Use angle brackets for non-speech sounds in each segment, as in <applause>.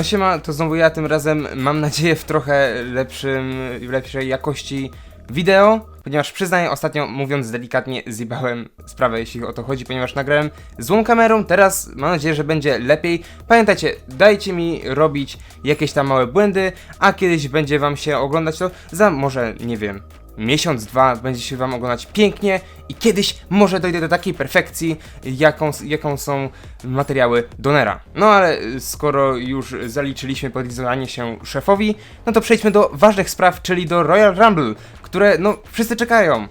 No siema, to znowu ja tym razem mam nadzieję w trochę lepszym, lepszej jakości wideo, ponieważ przyznaję, ostatnio mówiąc delikatnie zjebałem sprawę jeśli o to chodzi, ponieważ nagrałem złą kamerą, teraz mam nadzieję, że będzie lepiej. Pamiętajcie, dajcie mi robić jakieś tam małe błędy, a kiedyś będzie wam się oglądać to za może, nie wiem, miesiąc, dwa będzie się wam oglądać pięknie i kiedyś może dojdę do takiej perfekcji, jaką, jaką są materiały Donera. No ale y, skoro już zaliczyliśmy podlizowanie się szefowi, no to przejdźmy do ważnych spraw, czyli do Royal Rumble, które no wszyscy czekają.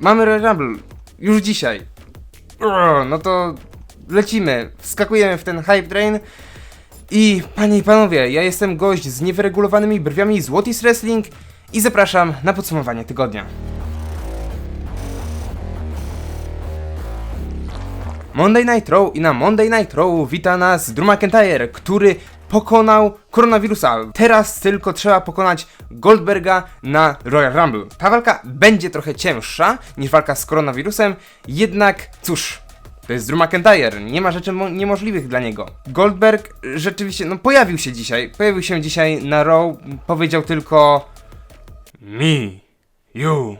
Mamy Royal Rumble już dzisiaj. Urgh, No to lecimy, wskakujemy w ten hype train. I panie i panowie, ja jestem gość z niewyregulowanymi brwiami z What is Wrestling i zapraszam na podsumowanie tygodnia. Monday Night Raw i na Monday Night Raw wita nas Drew McIntyre, który pokonał koronawirusa. Teraz tylko trzeba pokonać Goldberga na Royal Rumble. Ta walka będzie trochę cięższa niż walka z koronawirusem, jednak cóż, to jest Drew McIntyre, nie ma rzeczy mo- niemożliwych dla niego. Goldberg rzeczywiście, no pojawił się dzisiaj, pojawił się dzisiaj na Raw, powiedział tylko Me, you,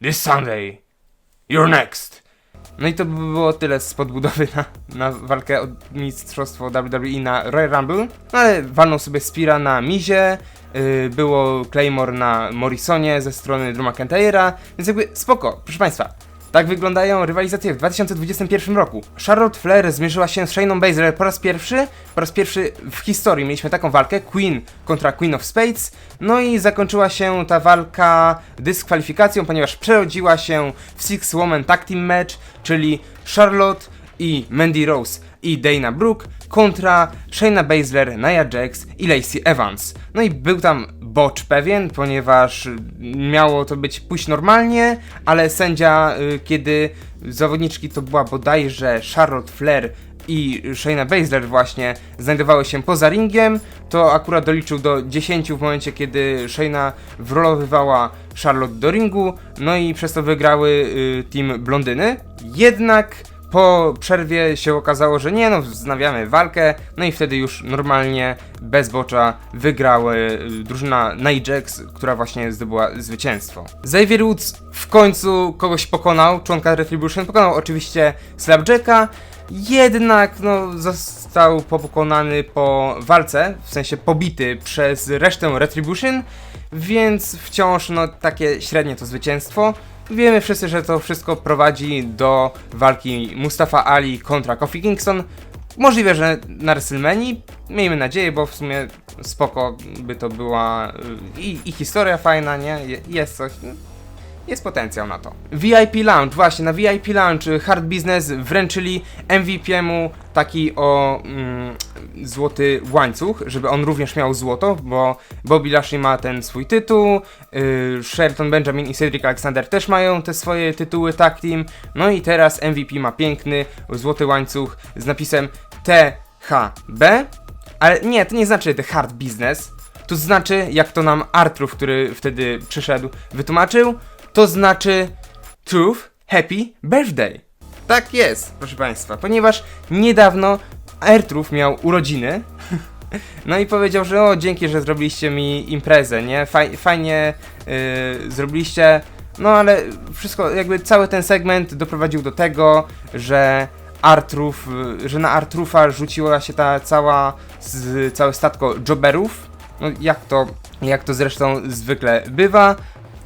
this Sunday, you're next. No i to by było tyle z podbudowy na, na walkę o mistrzostwo WWE na Royal Rumble. No ale walnął sobie Spira na Mizie, yy, było Claymore na Morrisonie ze strony Drew McIntyre'a, więc jakby spoko, proszę Państwa. Tak wyglądają rywalizacje w 2021 roku. Charlotte Flair zmierzyła się z Shayną Baszler po raz pierwszy, po raz pierwszy w historii mieliśmy taką walkę, Queen kontra Queen of Spades, no i zakończyła się ta walka dyskwalifikacją, ponieważ przerodziła się w Six Woman Tag Team Match, czyli Charlotte i Mandy Rose i Dana Brooke kontra Shayna Baszler, Nia Jax i Lacey Evans. No i był tam bocz pewien, ponieważ miało to być pójść normalnie, ale sędzia, y, kiedy zawodniczki to była bodajże Charlotte Flair i Shayna Baszler właśnie znajdowały się poza ringiem, to akurat doliczył do 10 w momencie, kiedy Shayna wrolowywała Charlotte do ringu, no i przez to wygrały y, team blondyny. Jednak po przerwie się okazało, że nie no, wznawiamy walkę, no i wtedy już normalnie, bez bocza, wygrały y, drużyna Nijax, która właśnie zdobyła zwycięstwo. Xavier Woods w końcu kogoś pokonał, członka Retribution, pokonał oczywiście Slapjacka, jednak no, został pokonany po walce, w sensie pobity przez resztę Retribution, więc wciąż no, takie średnie to zwycięstwo. Wiemy wszyscy, że to wszystko prowadzi do walki Mustafa Ali kontra Kofi Kingston. Możliwe, że na WrestleMania. Miejmy nadzieję, bo w sumie spoko by to była y, i, i historia fajna, nie? Je- Jest coś. Jest potencjał na to. VIP Lounge, właśnie, na VIP Lounge y, Hard Business wręczyli MVP-mu taki o mm, złoty łańcuch, żeby on również miał złoto, bo Bobby Lashley ma ten swój tytuł, y, Shelton Benjamin i Cedric Alexander też mają te swoje tytuły tag team, no i teraz MVP ma piękny złoty łańcuch z napisem THB, ale nie, to nie znaczy The Hard Business, to znaczy, jak to nam Artrów, który wtedy przyszedł, wytłumaczył, to znaczy Truth Happy Birthday. Tak jest, proszę Państwa, ponieważ niedawno Artrów miał urodziny. <laughs> No i powiedział, że o, dzięki, że zrobiliście mi imprezę, nie? Faj, fajnie yy, zrobiliście. No ale wszystko, jakby cały ten segment doprowadził do tego, że Artrów, y, że na Artrufa rzuciła się ta cała, z, całe statko jobberów. No jak to, jak to zresztą zwykle bywa.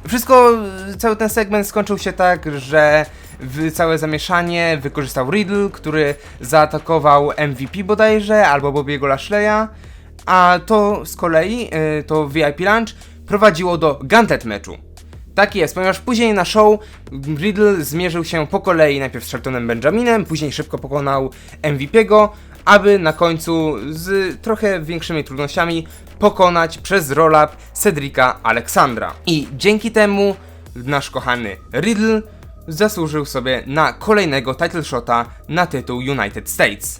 Wszystko, cały ten segment skończył się tak, że całe zamieszanie wykorzystał Riddle, który zaatakował MVP bodajże, albo Bobiego Lashleya, a to z kolei, y, to VIP Lunch, prowadziło do Gauntlet meczu. Tak jest, ponieważ później na show Riddle zmierzył się po kolei najpierw z Sheltonem Benjaminem, później szybko pokonał MVP'ego, aby na końcu z trochę większymi trudnościami pokonać przez roll-up Cedrika Aleksandra. I dzięki temu nasz kochany Riddle zasłużył sobie na kolejnego title shota na tytuł United States.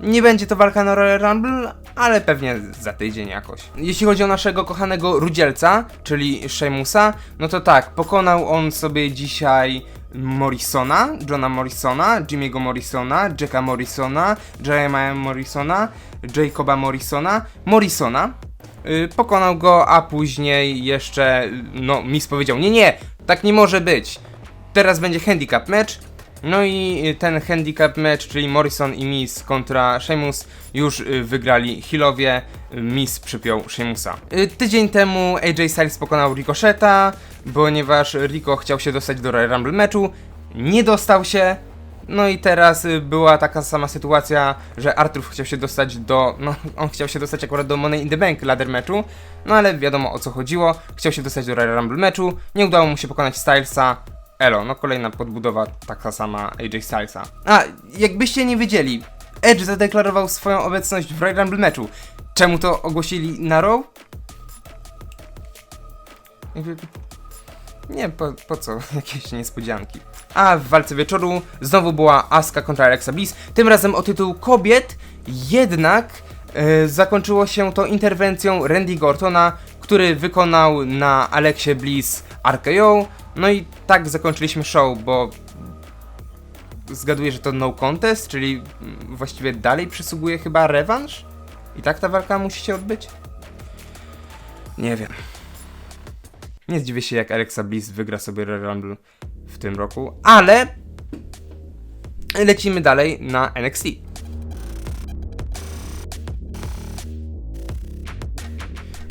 Nie będzie to walka na Royal Rumble, ale pewnie za tydzień jakoś. Jeśli chodzi o naszego kochanego Rudzielca, czyli Sheamusa, no to tak, pokonał on sobie dzisiaj Morrisona, Johna Morrisona, Jimmy'ego Morrisona, Jacka Morrisona, Jeremiah Morrisona, Jacoba Morrisona, Morrisona. Y, pokonał go, a później jeszcze, no, Miss powiedział, nie, nie, tak nie może być. Teraz będzie handicap match. No i y, ten handicap match, czyli Morrison i Miss kontra Sheamus już y, wygrali Hillowie. Miss przypiął Sheamusa. Y, Tydzień temu AJ Styles pokonał Ricocheta, ponieważ Rico chciał się dostać do Royal Rumble meczu. Nie dostał się. No i teraz była taka sama sytuacja, że Artur chciał się dostać do. No, on chciał się dostać akurat do Money in the Bank ladder meczu. No ale wiadomo o co chodziło. Chciał się dostać do Royal Rumble meczu. Nie udało mu się pokonać Stylesa. Elo, no kolejna podbudowa, taka sama AJ Stylesa. A, jakbyście nie wiedzieli, Edge zadeklarował swoją obecność w Royal Rumble meczu. Czemu to ogłosili na Raw? Nie, po, po co? <laughs> Jakieś niespodzianki. A w walce wieczoru znowu była Asuka kontra Alexa Bliss, tym razem o tytuł kobiet, jednak e, zakończyło się to interwencją Randy Gortona, który wykonał na Alexie Bliss RKO, no i tak zakończyliśmy show, bo zgaduję, że to no contest, czyli właściwie dalej przysługuje chyba rewanż? I tak ta walka musi się odbyć? Nie wiem. Nie zdziwię się, jak Alexa Bliss wygra sobie Royal Rumble w tym roku, ale lecimy dalej na NXT.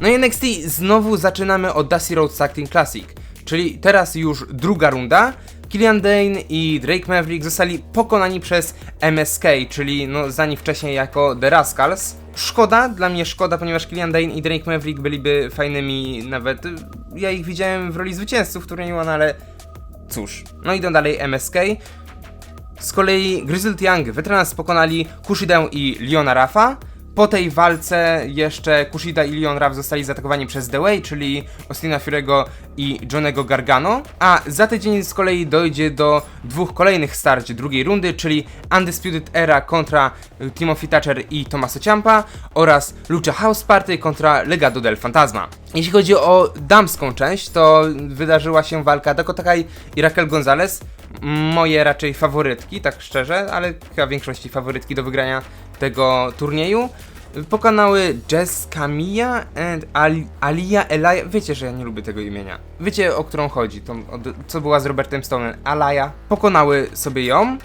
No i NXT znowu zaczynamy od Dusty Rhodes Tag Team Classic, czyli teraz już druga runda. Killian Dane i Drake Maverick zostali pokonani przez MSK, czyli no znani wcześniej jako The Rascals. Szkoda, dla mnie szkoda, ponieważ Killian Dane i Drake Maverick byliby fajnymi nawet. Ja ich widziałem w roli zwycięzców w turnieju, no ale cóż. No idą dalej MSK. Z kolei Grizzled Young Veterans pokonali Kushidę i Leona Raffa. Po tej walce jeszcze Kushida i Leon Ruff zostali zaatakowani przez The Way, czyli Austina Fury'ego i Johnego Gargano. A za tydzień z kolei dojdzie do dwóch kolejnych starć drugiej rundy, czyli Undisputed Era kontra Timothy Thatcher i Tommaso Ciampa oraz Lucha House Party kontra Legado del Fantasma. Jeśli chodzi o damską część, to wydarzyła się walka Dakota Kai i Raquel Gonzalez. Moje raczej faworytki, tak szczerze, ale chyba większości faworytki do wygrania tego turnieju. Pokonały Jess Camilla and Ali, Alia Elaya. Wiecie, że ja nie lubię tego imienia. Wiecie, o którą chodzi, tą, o, co była z Robertem Stone'em. Alaya. Pokonały sobie ją.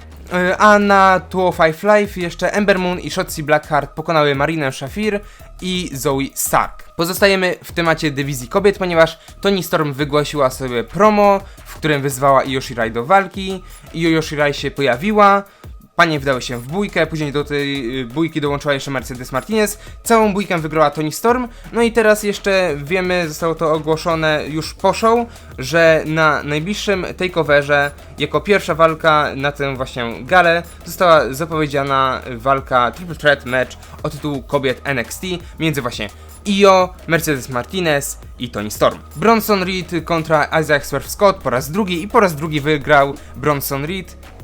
Y, A na 205 Live jeszcze Ember Moon i Shotzi Blackheart pokonały Marinę Shafir i Zoe Stark. Pozostajemy w temacie dywizji kobiet, ponieważ Toni Storm wygłosiła sobie promo, w którym wyzwała Io Shirai do walki. Io Shirai się pojawiła, Panie wdały się w bójkę, później do tej y, bójki dołączyła jeszcze Mercedes Martinez. Całą bójkę wygrała Toni Storm. No i teraz jeszcze wiemy, zostało to ogłoszone już po show, że na najbliższym takeoverze, jako pierwsza walka na tę właśnie galę, została zapowiedziana walka Triple Threat Match o tytuł kobiet NXT między właśnie Io, Mercedes Martinez i Toni Storm. Bronson Reed kontra Isaac Swerve Scott po raz drugi i po raz drugi wygrał Bronson Reed.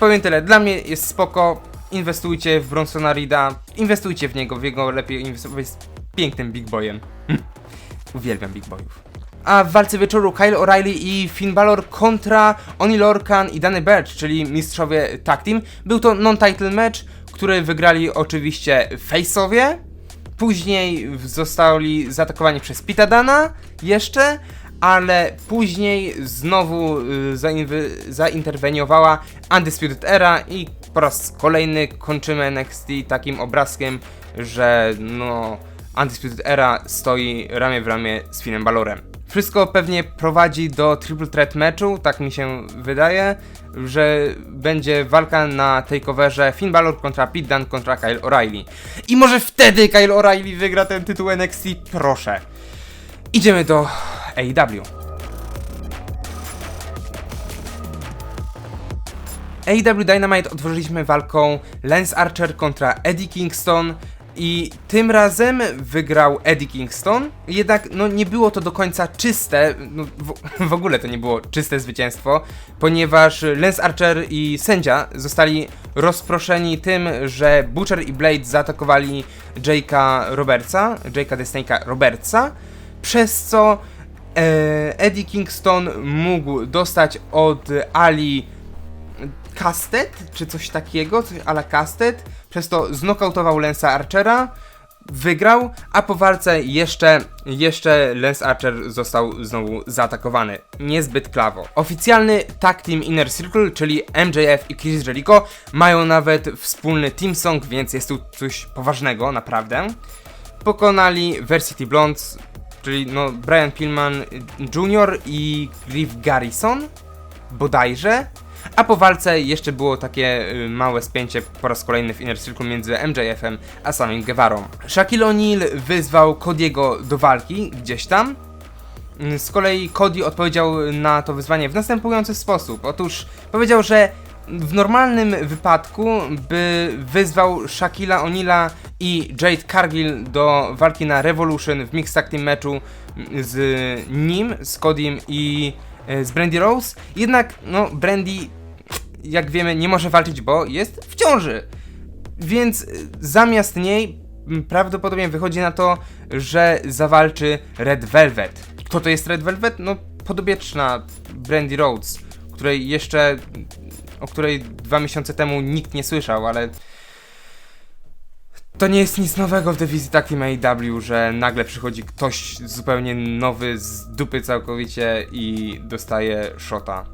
Powiem tyle, dla mnie jest spoko. Inwestujcie w Bronsona Reeda, inwestujcie w niego, w jego lepiej inwestować. Jest pięknym big boyem. <laughs> Uwielbiam big boyów. A w walce wieczoru Kyle O'Reilly i Finn Balor kontra Oni Lorcan i Danny Birch, czyli mistrzowie tag team. Był to non-title match, który wygrali oczywiście face'owie. Później zostali zaatakowani przez Pita Dana jeszcze, ale później znowu y, zainterweniowała Undisputed Era i po raz kolejny kończymy NXT takim obrazkiem, że no Undisputed Era stoi ramię w ramię z Finem Balorem. Wszystko pewnie prowadzi do Triple Threat meczu, tak mi się wydaje, że będzie walka na takeoverze Finn Balor kontra Pete Dunne kontra Kyle O'Reilly. I może wtedy Kyle O'Reilly wygra ten tytuł NXT, proszę. Idziemy do AEW. AEW Dynamite otworzyliśmy walką Lance Archer kontra Eddie Kingston i tym razem wygrał Eddie Kingston. Jednak no, nie było to do końca czyste, no, w, w ogóle to nie było czyste zwycięstwo, ponieważ Lance Archer i sędzia zostali rozproszeni tym, że Butcher i Blade zaatakowali Jake'a Robertsa, Jake'a Snake'a Robertsa, przez co Eddie Kingston mógł dostać od Ali kastet, czy coś takiego, coś ala przez to znokautował Lensa Archera, wygrał, a po walce jeszcze, jeszcze Lance Archer został znowu zaatakowany. Niezbyt klawo. Oficjalny tag team Inner Circle, czyli MJF i Chris Jericho, mają nawet wspólny team song, więc jest tu coś poważnego, naprawdę. Pokonali Varsity Blondes, czyli no Brian Pillman Jr. i Griff Garrison, bodajże. A po walce jeszcze było takie y, małe spięcie po raz kolejny w Inner Circle między MJF-em a samym Guevarą. Shaquille O'Neal wyzwał Cody'ego do walki gdzieś tam. Mm, Z kolei Cody odpowiedział na to wyzwanie w następujący sposób. Otóż powiedział, że w normalnym wypadku by wyzwał Shaquilla O'Neala i Jade Cargill do walki na Revolution w Mixed Tag Team meczu z nim, z Codym i e, z Brandy Rose. Jednak, no, Brandy, jak wiemy, nie może walczyć, bo jest w ciąży. Więc y, zamiast niej prawdopodobnie wychodzi na to, że zawalczy Red Velvet. Kto to jest Red Velvet? No, podobieczna Brandy Rhodes, której jeszcze, o której dwa miesiące temu nikt nie słyszał, ale to nie jest nic nowego w dywizji takim AEW, że nagle przychodzi ktoś zupełnie nowy z dupy całkowicie i dostaje shota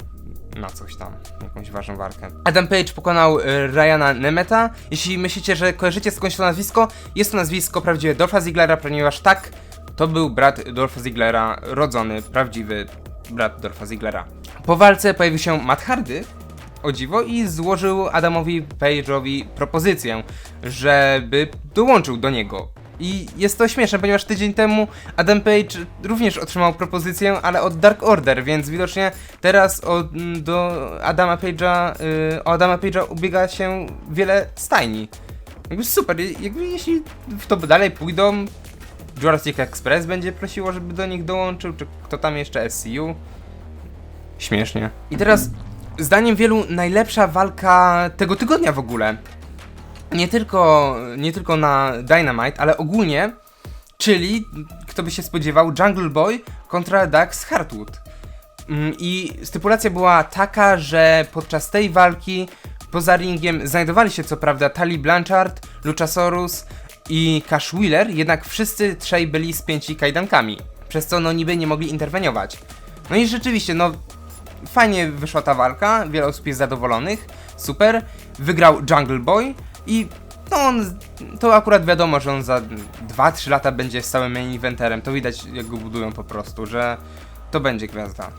na coś tam, jakąś ważną walkę. Adam Page pokonał e, Ryana Nemeta. Jeśli myślicie, że kojarzycie skądś to nazwisko, jest to nazwisko prawdziwe Dolpha Ziglera, ponieważ tak, to był brat Dolpha Ziglera, rodzony, prawdziwy brat Dolpha Ziglera. Po walce pojawił się Matt Hardy, o dziwo, i złożył Adamowi Page'owi propozycję, żeby dołączył do niego. I jest to śmieszne, ponieważ tydzień temu Adam Page również otrzymał propozycję, ale od Dark Order, więc widocznie teraz m, do Adama Page'a, y, o Adama Page'a ubiega się wiele stajni. Jakby super, jakby jeśli w to dalej pójdą, Jurassic Express będzie prosiło, żeby do nich dołączył, czy kto tam jeszcze, SCU? Śmiesznie. I teraz, zdaniem wielu, najlepsza walka tego tygodnia w ogóle. Nie tylko, nie tylko na Dynamite, ale ogólnie, czyli, kto by się spodziewał, Jungle Boy kontra Dax Hartwood. Mm, I stypulacja była taka, że podczas tej walki poza ringiem znajdowali się co prawda Tali Blanchard, Luchasaurus i Cash Wheeler, jednak wszyscy trzej byli spięci kajdankami, przez co no niby nie mogli interweniować. No i rzeczywiście, no fajnie wyszła ta walka, wiele osób jest zadowolonych, super. Wygrał Jungle Boy i no on, to akurat wiadomo, że on za 2-3 lata będzie stałym main eventerem, to widać jak go budują po prostu, że to będzie gwiazda.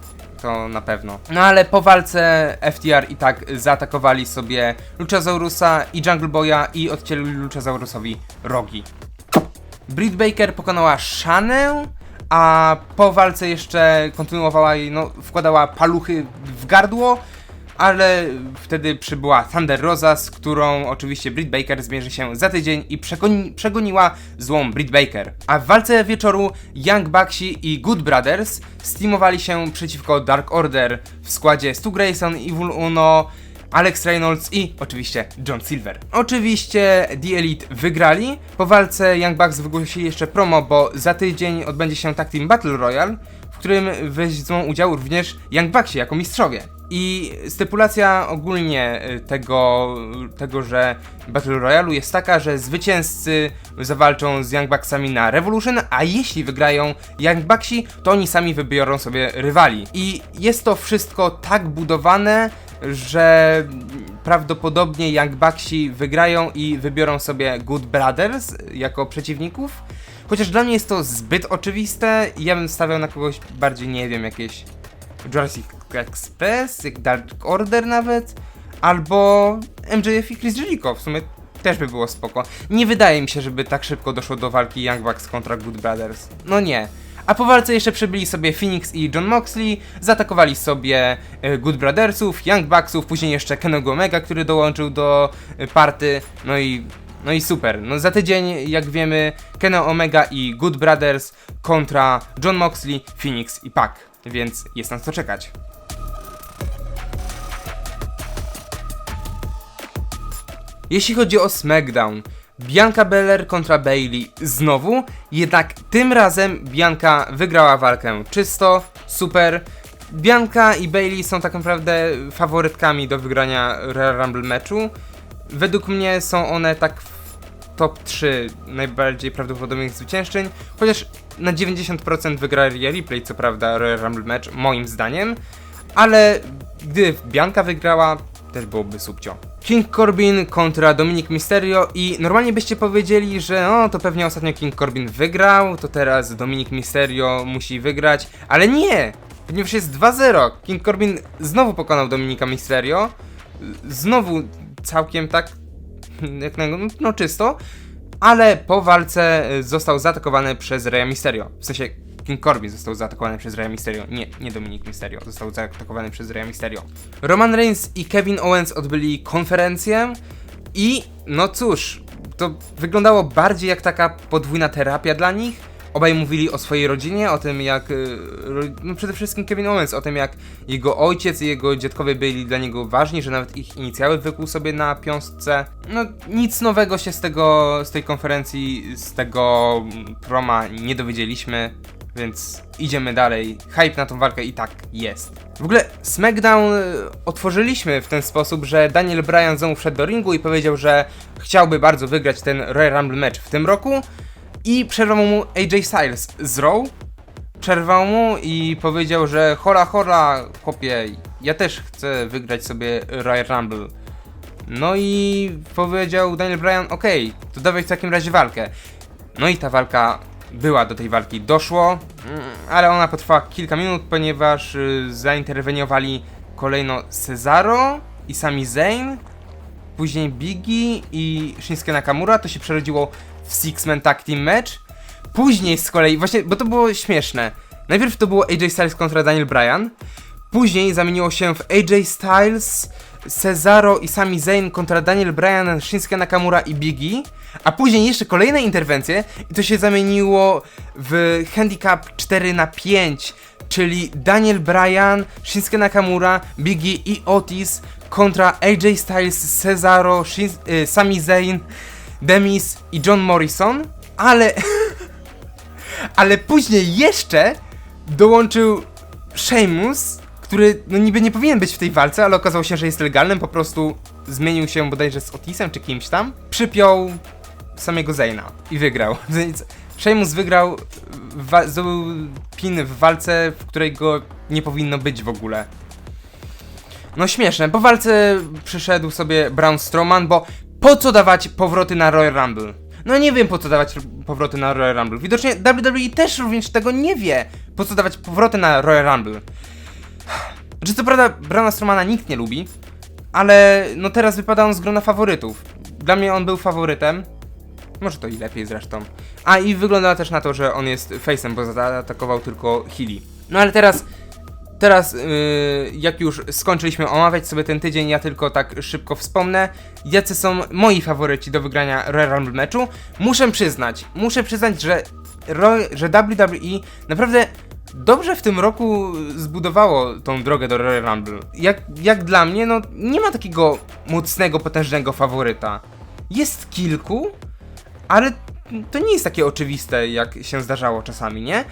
To na pewno. No ale po walce FTR i tak zaatakowali sobie Luchasaurusa i Jungle Boya i odcięli Luchasaurusowi rogi. Britt Baker pokonała Shanę, a po walce jeszcze kontynuowała jej, no, wkładała paluchy w gardło, ale wtedy przybyła Thunder Rosa, z którą oczywiście Britt Baker zmierzy się za tydzień i przegoni, przegoniła złą Britt Baker. A w walce wieczoru Young Bucksi i Good Brothers steamowali się przeciwko Dark Order w składzie Stu Grayson, Evil Uno, Alex Reynolds i oczywiście John Silver. Oczywiście The Elite wygrali. Po walce Young Bucks wygłosili jeszcze promo, bo za tydzień odbędzie się Tag Team Battle Royale, w którym wezmą udział również Young Bucksi jako mistrzowie. I stypulacja ogólnie y, tego, tego, że Battle Royale jest taka, że zwycięzcy zawalczą z Young Bucksami na Revolution, a jeśli wygrają Young Bucksi, to oni sami wybiorą sobie rywali. I jest to wszystko tak budowane, że prawdopodobnie Young Bucksi wygrają i wybiorą sobie Good Brothers jako przeciwników. Chociaż dla mnie jest to zbyt oczywiste ja bym stawiał na kogoś bardziej, nie wiem, jakieś Jurassic Express, jak Dark Order nawet, albo MJF i Chris Jericho, w sumie też by było spoko. Nie wydaje mi się, żeby tak szybko doszło do walki Young Bucks kontra Good Brothers. No nie. A po walce jeszcze przebili sobie Phoenix i John Moxley, zaatakowali sobie e, Good Brothersów, Young Bucksów, później jeszcze Kennego Omega, który dołączył do e, party, no i no i super. No za tydzień, jak wiemy, Kenny Omega i Good Brothers kontra John Moxley, Phoenix i Pac. Więc jest na co czekać. Jeśli chodzi o SmackDown, Bianca Belair kontra Bailey znowu, jednak tym razem Bianca wygrała walkę czysto, super. Bianca i Bailey są tak naprawdę faworytkami do wygrania Royal Rumble meczu. Według mnie są one tak w top 3 najbardziej prawdopodobnych zwyciężczyń, chociaż na 90% wygra Rhea Ripley, co prawda Royal Rumble match, moim zdaniem, ale gdy Bianca wygrała, też byłoby subcio. King Corbin kontra Dominic Mysterio i normalnie byście powiedzieli, że o, to pewnie ostatnio King Corbin wygrał, to teraz Dominic Mysterio musi wygrać, ale nie! Ponieważ jest 2-0, King Corbin znowu pokonał Dominika Mysterio, znowu całkiem tak <laughs> jak na, no, no czysto, ale po walce został zaatakowany przez Rey Mysterio. W sensie King Corbin został zaatakowany przez Rey Mysterio. Nie, nie Dominik Mysterio. Został zaatakowany przez Rey Mysterio. Roman Reigns i Kevin Owens odbyli konferencję i no cóż, to wyglądało bardziej jak taka podwójna terapia dla nich. Obaj mówili o swojej rodzinie, o tym jak. y, No przede wszystkim Kevin Owens, o tym jak jego ojciec i jego dziadkowie byli dla niego ważni, że nawet ich inicjały wykuł sobie na piąstce. No nic nowego się z tego, z tej konferencji, z tego mm, proma nie dowiedzieliśmy, więc idziemy dalej. Hype na tą walkę i tak jest. W ogóle SmackDown y, otworzyliśmy w ten sposób, że Daniel Bryan znowu wszedł do ringu i powiedział, że chciałby bardzo wygrać ten Royal Rumble match w tym roku i przerwał mu AJ Styles z Raw. Przerwał mu i powiedział, że hola hola chłopie, ja też chcę wygrać sobie Royal Rumble. No i powiedział Daniel Bryan, okej, to dawaj w takim razie walkę. No i ta walka była, do tej walki doszło, mm, ale ona potrwała kilka minut, ponieważ y, zainterweniowali kolejno Cesaro i Sami Zayn, później Biggie i Shinsuke Nakamura, to się przerodziło w Six Man Tag Team Match. Później z kolei, właśnie, bo to było śmieszne. Najpierw to było AJ Styles kontra Daniel Bryan, później zamieniło się w AJ Styles, Cesaro i Sami Zayn kontra Daniel Bryan, Shinsuke Nakamura i Biggie, a później jeszcze kolejne interwencje i to się zamieniło w handicap 4 na 5 czyli Daniel Bryan, Shinsuke Nakamura, Biggie i Otis kontra AJ Styles, Cesaro, y, Sami Zayn, Demis i John Morrison, ale <laughs> ale później jeszcze dołączył Sheamus, który no niby nie powinien być w tej walce, ale okazało się, że jest legalnym, po prostu zmienił się bodajże z Otisem czy kimś tam, przypiął samego Zayna i wygrał. <laughs> Sheamus wygrał, zdobył pin w walce, w której go nie powinno być w ogóle. No śmieszne, po walce przyszedł sobie Braun Strowman, bo po co dawać powroty na Royal Rumble? No nie wiem po co dawać powroty na Royal Rumble. Widocznie WWE też również tego nie wie, po co dawać powroty na Royal Rumble. Znaczy co prawda Brauna Strowmana nikt nie lubi, ale no teraz wypada on z grona faworytów. Dla mnie on był faworytem. Może to i lepiej zresztą. A i wygląda też na to, że on jest face'em, bo zaatakował tylko Healy. No ale teraz Teraz, yy, jak już skończyliśmy omawiać sobie ten tydzień, ja tylko tak szybko wspomnę, jacy są moi faworyci do wygrania Royal Rumble meczu. Muszę przyznać, muszę przyznać, że, że WWE naprawdę dobrze w tym roku zbudowało tą drogę do Royal Rumble. Jak, jak dla mnie, no nie ma takiego mocnego, potężnego faworyta. Jest kilku, ale to nie jest takie oczywiste, jak się zdarzało czasami, nie?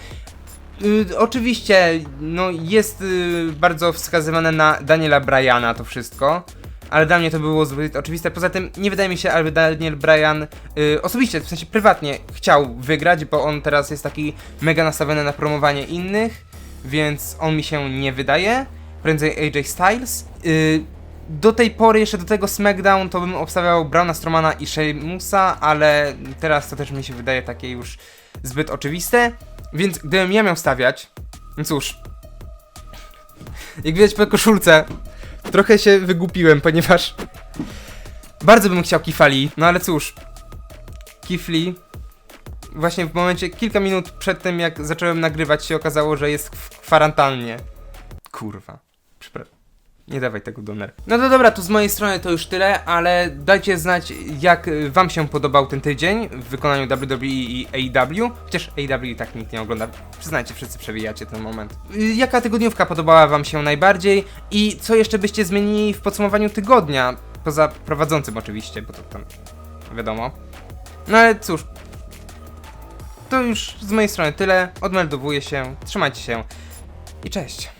Y, oczywiście, no jest y, bardzo wskazywane na Daniela Bryana to wszystko, ale dla mnie to było zbyt oczywiste. Poza tym nie wydaje mi się, aby Daniel Bryan y, osobiście, w sensie prywatnie chciał wygrać, bo on teraz jest taki mega nastawiony na promowanie innych, więc on mi się nie wydaje. Prędzej AJ Styles. Y, do tej pory, jeszcze do tego SmackDown, to bym obstawiał Brauna Strowmana i Sheamusa, ale teraz to też mi się wydaje takie już zbyt oczywiste. Więc gdybym ja miał stawiać, no cóż, jak widać po koszulce, trochę się wygłupiłem, ponieważ bardzo bym chciał Kifali, no ale cóż, Kifli właśnie w momencie, kilka minut przed tym jak zacząłem nagrywać się okazało, że jest w kwarantannie. Kurwa. Nie dawaj tego do nerw. No to dobra, to z mojej strony to już tyle, ale dajcie znać, jak wam się podobał ten tydzień w wykonaniu WWE i AEW. Chociaż AEW i tak nikt nie ogląda. Przyznajcie, wszyscy przewijacie ten moment. Jaka tygodniówka podobała wam się najbardziej i co jeszcze byście zmienili w podsumowaniu tygodnia? Poza prowadzącym oczywiście, bo to tam wiadomo. No ale cóż, to już z mojej strony tyle. Odmeldowuję się, trzymajcie się i cześć.